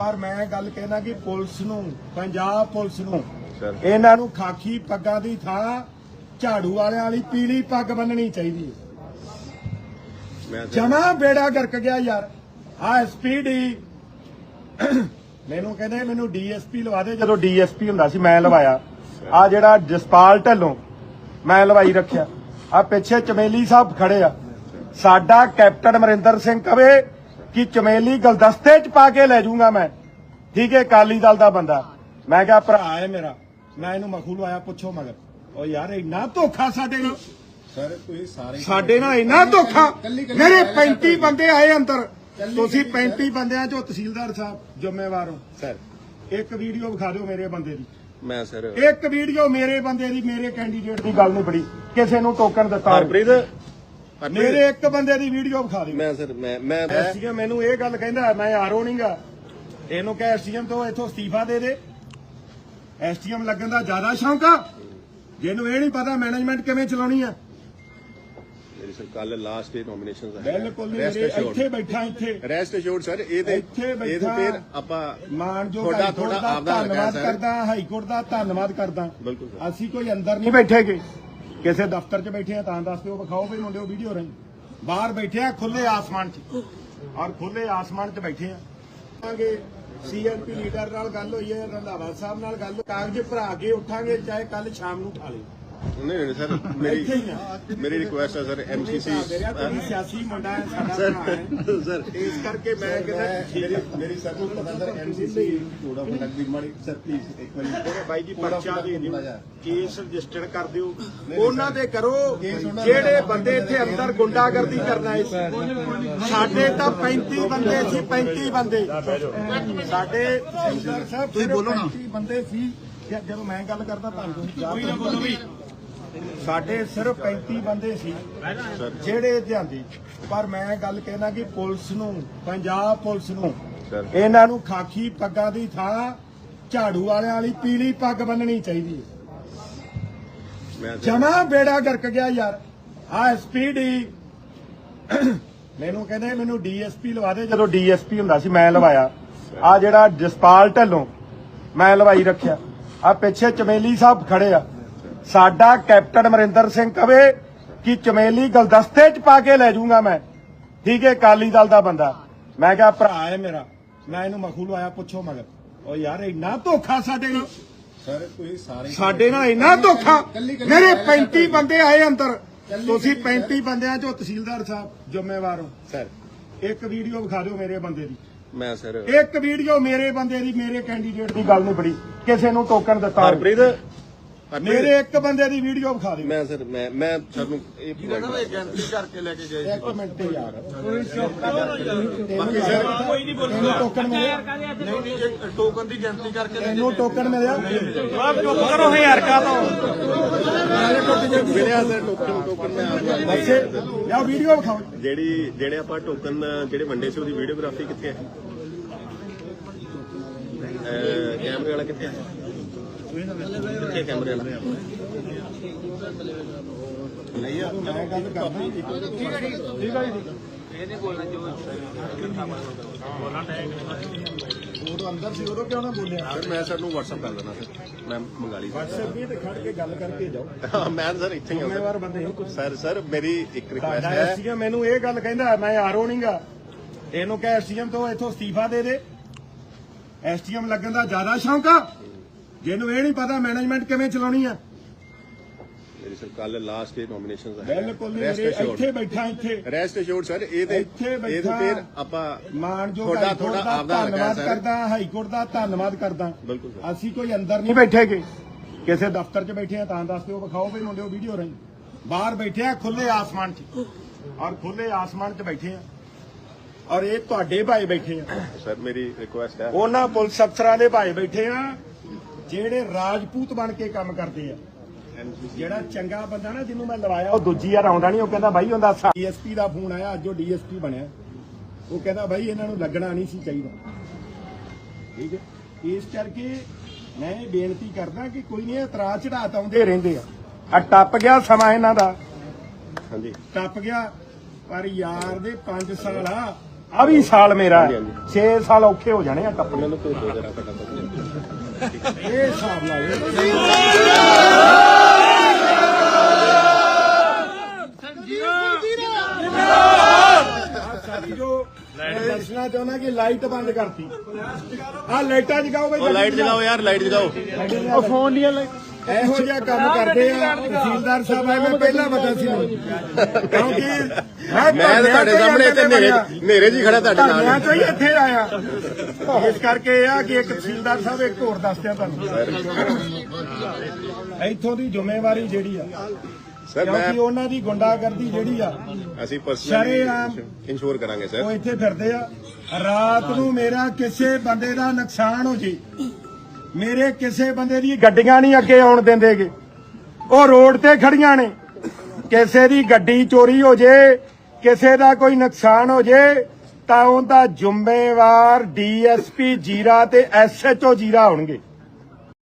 ਪਰ ਮੈਂ ਗੱਲ ਕਹਿਣਾ ਕਿ ਪੁਲਿਸ ਨੂੰ ਪੰਜਾਬ ਪੁਲਿਸ ਨੂੰ ਇਹਨਾਂ ਨੂੰ ਖਾਕੀ ਪੱਗਾਂ ਦੀ ਥਾਂ ਝਾੜੂ ਵਾਲਿਆਂ ਵਾਲੀ ਪੀਲੀ ਪੱਗ ਬੰਨਣੀ ਚਾਹੀਦੀ ਹੈ। ਜਮਾ ਬੇੜਾ ਗਰਕ ਗਿਆ ਯਾਰ। ਆ ਐਸਪੀਡੀ ਮੈਨੂੰ ਕਹਿੰਦੇ ਮੈਨੂੰ ਡੀਐਸਪੀ ਲਵਾ ਦੇ ਜਦੋਂ ਡੀਐਸਪੀ ਹੁੰਦਾ ਸੀ ਮੈਂ ਲਵਾਇਆ। ਆ ਜਿਹੜਾ ਜਸਪਾਲ ਢੱਲੋਂ ਮੈਂ ਲਵਾਈ ਰੱਖਿਆ। ਆ ਪਿੱਛੇ ਚਮੇਲੀ ਸਾਹਿਬ ਖੜੇ ਆ। ਸਾਡਾ ਕੈਪਟਨ ਅਮਰਿੰਦਰ ਸਿੰਘ ਕਵੇ ਕਿ ਚਮੇਲੀ ਗਲਦਸਤੇ ਚ ਪਾ ਕੇ ਲੈ ਜਾਊਂਗਾ ਮੈਂ। ਠੀਕ ਹੈ ਅਕਾਲੀ ਦਲ ਦਾ ਬੰਦਾ। ਮੈਂ ਕਿਹਾ ਭਰਾ ਹੈ ਮੇਰਾ। ਮੈਂ ਇਹਨੂੰ ਮਖੂ ਲਵਾਇਆ ਪੁੱਛੋ ਮਗਰ। ਓ ਯਾਰ ਇੰਨਾ ਧੋਖਾ ਸਾਡੇ ਨਾਲ। ਸਰ ਤੁਸੀਂ ਸਾਰੇ ਸਾਡੇ ਨਾਲ ਇੰਨਾ ਧੋਖਾ। ਮੇਰੇ 35 ਬੰਦੇ ਆਏ ਅੰਦਰ। ਤੁਸੀਂ 35 ਬੰਦਿਆਂ ਚੋਂ ਤਹਿਸੀਲਦਾਰ ਸਾਹਿਬ ਜ਼ਿੰਮੇਵਾਰ ਹੋ। ਸਰ। ਇੱਕ ਵੀਡੀਓ ਵਿਖਾ ਦਿਓ ਮੇਰੇ ਬੰਦੇ ਦੀ। ਮੈਂ ਸਰ। ਇੱਕ ਵੀਡੀਓ ਮੇਰੇ ਬੰਦੇ ਦੀ ਮੇਰੇ ਕੈਂਡੀਡੇਟ ਦੀ ਗੱਲ ਨਹੀਂ ਬੜੀ ਕਿਸੇ ਨੂੰ ਟੋਕਨ ਦਿੱਤਾ ਹਰਪ੍ਰੀਤ, ਮੇਰੇ ਇੱਕ ਬੰਦੇ ਦੀ ਵੀਡੀਓ ਵਿਖਾ ਦਿਓ। ਮੈਂ ਸਰ ਮੈਂ ਮੈਂ ਮੈਂ- ਐਸਡੀਐਮ ਮੈਨੂੰ ਇਹ ਗੱਲ ਕਹਿੰਦਾ ਮੈਂ ਆਰੋ ਨਹੀਂਗਾ ਇਹਨੂੰ ਕਹੇ ਐਸਡੀਐਮ ਤੋਂ ਇੱਥੋਂ ਅਸਤੀਫਾ ਦੇ ਦੇ। ਐਸਡੀਐਮ ਲੱਗਣ ਦਾ ਜ਼ਿਆਦਾ ਸ਼ੌਂਕ ਆ। ਜਿਹਨੂੰ ਇਹ ਨਹੀਂ ਪਤਾ ਮੈਨੇਜਮੈਂਟ ਕਿਵੇਂ ਚਲਾਉਣੀ ਆ। ਮੇਰੀ ਸਰ ਕੱਲ ਲਾਸਟ ਡੇ ਨੋਮੀਨੇਸ਼ਨਸ ਹੈ ਬਿਲਕੁਲ ਨਹੀਂ ਮੇਰੇ ਇੱਥੇ ਬੈਠਾ ਇੱਥੇ। ਰੈਸਟ ਅਸ਼ੋਰਡ ਸਰ ਇਹ ਤੇ ਇੱਥੇ ਬੈਠਾ। ਫਿਰ ਆਪਾਂ ਮਾਨਯੋਗ ਤੁਹਾਡਾ- ਤੁਹਾਡਾ ਦਾ ਆਪਦਾ ਧੰਨਵਾਦ। ਕਰਦਾ ਹਾਈ ਕੋਰਟ ਦਾ ਧੰਨਵਾਦ ਕਰਦਾ। ਅਸੀਂ ਕੋਈ ਅੰਦਰ ਨਹੀਂ ਬੈਠੇਗੇ ਕਿਸੇ ਦਫ਼ਤਰ 'ਚ ਬੈਠੇ ਆ ਤਾਂ ਦੱਸ ਦਿਓ, ਵਿਖਾਓ ਵੀ ਮੁੰਡਿਓ ਵੀਡੀਓ ਰਹੀ। ਬਾਹਰ ਬੈਠੇ ਆ ਖੁੱਲੇ ਆਸਮਾਨ 'ਚ। ਔਰ ਖੁੱਲੇ ਆਸਮਾਨ 'ਚ ਬੈਠੇ ਆ। ਆਂਗੇ ਸੀਐਨਪੀ ਲੀਡਰ ਨਾਲ ਗੱਲ ਹੋਈ ਹੈ, ਰੰਧਾਵਾ ਸਾਹਿਬ ਨਾਲ ਗੱਲ, ਕਾਗਜ਼ ਭਰਾ ਕੇ ਉੱਠਾਂਗੇ, ਚਾਹੇ ਕੱਲ ਸ਼ਾਮ ਨੂੰ ਉਠਾ ਲਈ ਨਹੀਂ ਨਹੀਂ ਸਰ ਮੇਰੀ ਮੇਰੀ ਰਿਕੁਐਸਟ ਹੈ ਸਰ ਐਮਸੀਸੀ ਸਿਆਸੀ ਮੁੰਡਾ ਹੈ ਸਾਡਾ ਸਰ ਸਰ। ਇਸ ਕਰਕੇ ਮੈਂ ਕਹਿੰਦਾ ਮੇਰੀ ਮੇਰੀ ਸਰ ਨੂੰ ਪਤਾ ਸਰ ਐਮਸੀਸੀ ਥੋੜਾ ਬੜਾ ਵੀ ਮਾੜੀ ਸਰ ਪਲੀਜ਼ ਇੱਕ ਵਾਰੀ। ਮੇਰੇ ਬਾਈ ਜੀ ਪਰਚਾ ਦੇ ਦਿਓ। ਕੇਸ ਰਜਿਸਟਰ ਕਰ ਦਿਓ। ਉਹਨਾਂ ਦੇ ਕਰੋ। ਜਿਹੜੇ ਬੰਦੇ ਇੱਥੇ ਅੰਦਰ ਗੁੰਡਾਗਰਦੀ ਕਰਨ ਆਏ ਸੀ ਸਾਡੇ ਤਾਂ 35 ਬੰਦੇ ਸੀ 35 ਬੰਦੇ। ਸਾਡੇ ਤੁਸੀਂ ਬੋਲੋ ਨਾ। ਬੰਦੇ ਸੀ। ਜਦੋਂ ਮੈਂ ਗੱਲ ਕਰਦਾ ਤੁਹਾਨੂੰ ਕੋਈ ਨਾ ਬੋਲੋ ਵੀ ਸਾਡੇ ਸਿਰਫ 35 ਬੰਦੇ ਸੀ ਜਿਹੜੇ ਧਿਆਂਦੀ ਪਰ ਮੈਂ ਗੱਲ ਕਹਿਣਾ ਕਿ ਪੁਲਿਸ ਨੂੰ ਪੰਜਾਬ ਪੁਲਿਸ ਨੂੰ ਇਹਨਾਂ ਨੂੰ ਖਾਕੀ ਪੱਗਾਂ ਦੀ ਥਾਂ ਝਾੜੂ ਵਾਲਿਆਂ ਵਾਲੀ ਪੀਲੀ ਪੱਗ ਬੰਨਣੀ ਚਾਹੀਦੀ ਹੈ। ਜਮਾ ਬੇੜਾ ਗਰਕ ਗਿਆ ਯਾਰ। ਆ ਐਸਪੀਡੀ ਮੈਨੂੰ ਕਹਿੰਦੇ ਮੈਨੂੰ ਡੀਐਸਪੀ ਲਵਾ ਦੇ। ਜਦੋਂ ਡੀਐਸਪੀ ਹੁੰਦਾ ਸੀ ਮੈਂ ਲਵਾਇਆ। ਆ ਜਿਹੜਾ ਜਸਪਾਲ ਢੱਲੋਂ ਮੈਂ ਲਵਾਈ ਰੱਖਿਆ। ਆ ਪਿੱਛੇ ਚਮੇਲੀ ਸਾਹਿਬ ਖੜੇ ਆ। ਸਾਡਾ ਕੈਪਟਨ ਅਮਰਿੰਦਰ ਸਿੰਘ ਕਵੇ ਕਿ ਚਮੇਲੀ ਗਲਦਸਤੇ ਚ ਪਾ ਕੇ ਲੈ ਜਾਊਂਗਾ ਮੈਂ। ਠੀਕ ਹੈ ਅਕਾਲੀ ਦਲ ਦਾ ਬੰਦਾ। ਮੈਂ ਕਿਹਾ ਭਰਾ ਹੈ ਮੇਰਾ। ਮੈਂ ਇਹਨੂੰ ਮਖੂ ਲਵਾਇਆ ਪੁੱਛੋ ਮਗਰ। ਓ ਯਾਰ ਇੰਨਾ ਧੋਖਾ ਸਾਡੇ ਨਾਲ। ਸਰ ਤੁਸੀਂ ਸਾਰੇ ਸਾਡੇ ਨਾਲ ਇੰਨਾ ਧੋਖਾ। ਮੇਰੇ 35 ਬੰਦੇ ਆਏ ਅੰਦਰ। ਤੁਸੀਂ 35 ਬੰਦਿਆਂ ਚੋਂ ਤਹਿਸੀਲਦਾਰ ਸਾਹਿਬ ਜ਼ਿੰਮੇਵਾਰ ਹੋ। ਸਰ। ਇੱਕ ਵੀਡੀਓ ਵਿਖਾ ਦਿਓ ਮੇਰੇ ਬੰਦੇ ਦੀ। ਮੈਂ ਸਰ ਇੱਕ ਵੀਡੀਓ ਮੇਰੇ ਬੰਦੇ ਦੀ ਮੇਰੇ ਕੈਂਡੀਡੇਟ ਦੀ ਗੱਲ ਨਹੀਂ ਬੜੀ ਕਿਸੇ ਨੂੰ ਟੋਕਨ ਦਿੱਤਾ ਹਰਪ੍ਰੀਤ, ਮੇਰੇ ਇੱਕ ਬੰਦੇ ਦੀ ਵੀਡੀਓ ਵਿਖਾ ਦਿਓ। ਮੈਂ ਸਰ ਮੈਂ ਮੈਂ ਸਰ ਨੂੰ ਇਹ ਏਜੰਸੀ ਕਰਕੇ ਲੈ ਕੇ ਗਏ ਇੱਕ ਮਿੰਟ ਤੇ ਯਾਰ। ਬਾਕੀ ਸਰ ਕੋਈ ਨਹੀਂ ਬੋਲੂਗਾ ਟੋਕਨ ਮਿਲਿਆ ਨਹੀਂ ਨਹੀਂ ਇਹ ਟੋਕਨ ਦੀ ਗਿਣਤੀ ਕਰਕੇ ਲੈ ਤੈਨੂੰ ਟੋਕਨ ਮਿਲਿਆ? ਕਰੋ ਹਜ਼ਾਰ ਕਾ ਤੋਂ? ਮਿਲਿਆ ਸਰ ਟੋਕਨ ਟੋਕਨ ਮੈਂ ਆਪ ਅੱਛੇ ਯਾ ਵੀਡੀਓ ਵਿਖਾਓ। ਜਿਹੜੀ ਜਿਹੜੇ ਆਪਾਂ ਟੋਕਨ ਜਿਹੜੇ ਵੰਡੇ ਸੀ ਉਹਦੀ ਵੀਡੀਓਗ੍ਰਾਫੀ ਕਿੱਥੇ ਹੈ? ਕੈਮਰੇ ਵਾਲਾ ਕਿੱਥੇ ਹੈ? ਕਿੱਥੇ ਕੈਮਰੇ ਵਾਲਾ ਨਹੀਂ ਆ ਮੈਂ ਗੱਲ ਕਰਦਾ ਠੀਕ ਹੈ ਠੀਕ ਹੈ ਜੀ ਉਹ ਅੰਦਰ ਸੀ ਉਦੋਂ ਕਿਉਂ ਨਾ ਬੋਲਿਆ ਸਰ ਮੈਂ ਸਰ ਨੂੰ WhatsApp ਕਰ ਦੇਣਾ ਸਰ। ਮੈਂ ਮੰਗਾ ਲਈ WhatsApp ਵੀ ਤੇ ਖੜ ਕੇ ਗੱਲ ਕਰਕੇ ਜਾਓ। ਹਾਂ, ਮੈਂ ਸਰ ਇੱਥੇ ਹੀ ਹਾਂ। ਜ਼ਿੰਮੇਵਾਰ ਬੰਦੇ ਹੋ ਸਰ। ਸਰ ਸਰ ਮੇਰੀ ਇੱਕ ਰਿਕੁਐਸਟ ਸਾਡਾ ਹੈ। ਐਸਡੀਐਮ ਮੈਨੂੰ ਇਹ ਗੱਲ ਕਹਿੰਦਾ ਮੈਂ ਆਰੋ ਨਹੀਂਗਾ ਇਹਨੂੰ ਕਹੇ ਐਸਡੀਐਮ ਤੋਂ ਇੱਥੋਂ ਅਸਤੀਫਾ ਦੇ ਦੇ। ਐਸਡੀਐਮ ਲੱਗਣ ਦਾ ਜ਼ਿਆਦਾ ਸ਼ੌਂਕ ਆ। ਜਿਹਨੂੰ ਇਹ ਨਹੀਂ ਪਤਾ ਮੈਨੇਜਮੈਂਟ ਕਿਵੇਂ ਚਲਾਉਣੀ ਆ। ਮੇਰੀ ਸਰ ਕੱਲ ਲਾਸਟ ਡੇ ਨੋਮੀਨੇਸ਼ਨਸ ਹੈ ਬਿਲਕੁਲ ਨਹੀਂ ਮੇਰੇ ਇੱਥੇ ਬੈਠਾ ਇੱਥੇ। ਰੈਸਟ ਅਸ਼ੋਰਡ ਸਰ ਇਹ ਤੇ ਇੱਥੇ ਬੈਠਾ। ਫਿਰ ਆਪਾਂ ਮਾਨਯੋਗ ਤੁਹਾਡਾ- ਤੁਹਾਡਾ ਦਾ ਆਪਦਾ ਧੰਨਵਾਦ। ਕਰਦਾ ਹਾਈ ਕੋਰਟ ਦਾ ਧੰਨਵਾਦ ਕਰਦਾ। ਬਿਲਕੁਲ ਸਰ। ਅਸੀਂ ਕੋਈ ਅੰਦਰ ਨਹੀਂ ਬੈਠੇਗੇ ਕਿਸੇ ਦਫ਼ਤਰ 'ਚ ਬੈਠੇ ਆ ਤਾਂ ਦੱਸ ਦਿਓ ਵਿਖਾਓ ਵੀ ਮੁੰਡਿਓ ਵੀਡੀਓ ਰਹੀ। ਬਾਹਰ ਬੈਠੇ ਆ ਖੁੱਲੇ ਆਸਮਾਨ 'ਚ। ਔਰ ਖੁੱਲੇ ਆਸਮਾਨ 'ਚ ਬੈਠੇ ਆ। ਔਰ ਇਹ ਤੁਹਾਡੇ ਭਾਈ ਬੈਠੇ ਆ। ਸਰ ਮੇਰੀ ਰਿਕੁਐਸਟ ਹੈ। ਉਹਨਾਂ ਪੁਲਿਸ ਅਫਸਰਾਂ ਦੇ ਭਾਈ ਬੈਠੇ ਆ। ਜਿਹੜੇ ਰਾਜਪੂਤ ਬਣ ਕੇ ਕੰਮ ਕਰਦੇ ਆ। ਜਿਹੜਾ ਚੰਗਾ ਬੰਦਾ ਨਾ ਜਿਹਨੂੰ ਮੈਂ ਲਵਾਇਆ ਉਹ ਦੂਜੀ ਵਾਰ ਆਉਂਦਾ ਨਹੀਂ ਉਹ ਕਹਿੰਦਾ ਬਾਈ ਉਹਦਾ ਡੀਐਸਪੀ ਦਾ ਫੋਨ ਆਇਆ ਅੱਜ ਉਹ ਡੀਐਸਪੀ ਬਣਿਆ। ਉਹ ਕਹਿੰਦਾ ਬਾਈ ਇਹਨਾਂ ਨੂੰ ਲੱਗਣਾ ਨਹੀਂ ਸੀ ਚਾਹੀਦਾ। ਠੀਕ ਹੈ? ਇਸ ਕਰਕੇ ਮੈਂ ਇਹ ਬੇਨਤੀ ਕਰਦਾ ਕਿ ਕੋਈ ਨਹੀਂ ਇਤਰਾਜ਼ ਚੜਾਤ ਆਉਂਦੇ ਰਹਿੰਦੇ ਆ। ਆ ਟੱਪ ਗਿਆ ਸਮਾਂ ਇਹਨਾਂ ਦਾ। ਹਾਂਜੀ। ਟੱਪ ਗਿਆ ਪਰ ਯਾਰ ਦੇ 5 ਸਾਲ ਆ। ਆ ਵੀ ਸਾਲ ਮੇਰਾ। 6 ਸਾਲ ਔਖੇ ਹੋ ਜਾਣੇ ਆ ਕੱਪੜੇ ਮੈਨੂੰ ਭੇਜੋ ਜਰਾ ਫਟਾਫਟ ਇਹ ਹਿਸਾਬ ਲਾ ਦੱਸਣਾ ਚਾਹੁੰਦਾ ਕਿ ਲਾਈਟ ਬੰਦ ਕਰਤੀ। ਆ ਲਾਈਟਾਂ ਜਗਾਓ ਬਈ। ਲਾਈਟ ਜਗਾਓ ਯਾਰ ਲਾਈਟ ਜਗਾਓ। ਉਹ ਫੋਨ ਦੀਆਂ ਇਹੋ ਜਿਹਾ ਕੰਮ ਕਰਦੇ ਆ ਤਹਿਸੀਲਦਾਰ ਸਾਹਿਬ ਐਵੇਂ ਪਹਿਲਾਂ ਪਤਾ ਸੀ ਮੈਨੂੰ। ਕਿਉਂਕਿ ਮੈਂ ਤਾਂ ਤੁਹਾਡੇ ਸਾਹਮਣੇ ਇੱਥੇ ਨੇਰੇ ਨੇਰੇ ਜੀ ਖੜਾ ਤੁਹਾਡੇ ਧਰਨਿਆਂ ਨਾਲ ਚੋਂ ਹੀ ਇੱਥੇ ਆਇਆ। ਇਸ ਕਰਕੇ ਇਹ ਆ ਕਿ ਇੱਕ ਤਹਿਸੀਲਦਾਰ ਸਾਹਿਬ ਇੱਕ ਹੋਰ ਦੱਸਦਿਆਂ ਤੁਹਾਨੂੰ। ਇੱਥੋਂ ਦੀ ਜ਼ਿੰਮੇਵਾਰੀ ਜਿਹੜੀ ਆ ਸਰ ਕਿਉਂਕਿ ਮੈਂ ਉਹਨਾਂ ਦੀ ਗੁੰਡਾਗਰਦੀ ਜਿਹੜੀ ਆ ਅਸੀਂ ਸ਼ਰੇਆਮ ਪਰਸਨਲੀ ਇੰਸ਼ੋਰ ਕਰਾਂਗੇ ਉਹ ਸਰ ਇੱਥੇ ਫਿਰਦੇ ਆ। ਰਾਤ ਨੂੰ ਮੇਰਾ ਕਿਸੇ ਬੰਦੇ ਦਾ ਨੁਕਸਾਨ ਹੋ ਜੇ ਮੇਰੇ ਕਿਸੇ ਬੰਦੇ ਦੀ ਗੱਡੀਆਂ ਨਹੀਂ ਅੱਗੇ ਆਉਣ ਦਿੰਦੇਗੇ। ਉਹ ਰੋਡ ਤੇ ਖੜੀਆਂ ਨੇ। ਕਿਸੇ ਦੀ ਗੱਡੀ ਚੋਰੀ ਹੋ ਜੇ, ਕਿਸੇ ਦਾ ਕੋਈ ਨੁਕਸਾਨ ਹੋ ਜੇ, ਤਾਂ ਉਹਦਾ ਜ਼ਿੰਮੇਵਾਰ ਡੀਐਸਪੀ ਜੀਰਾ ਤੇ ਐਸਐਚਓ ਜੀਰਾ ਹੋਣਗੇ।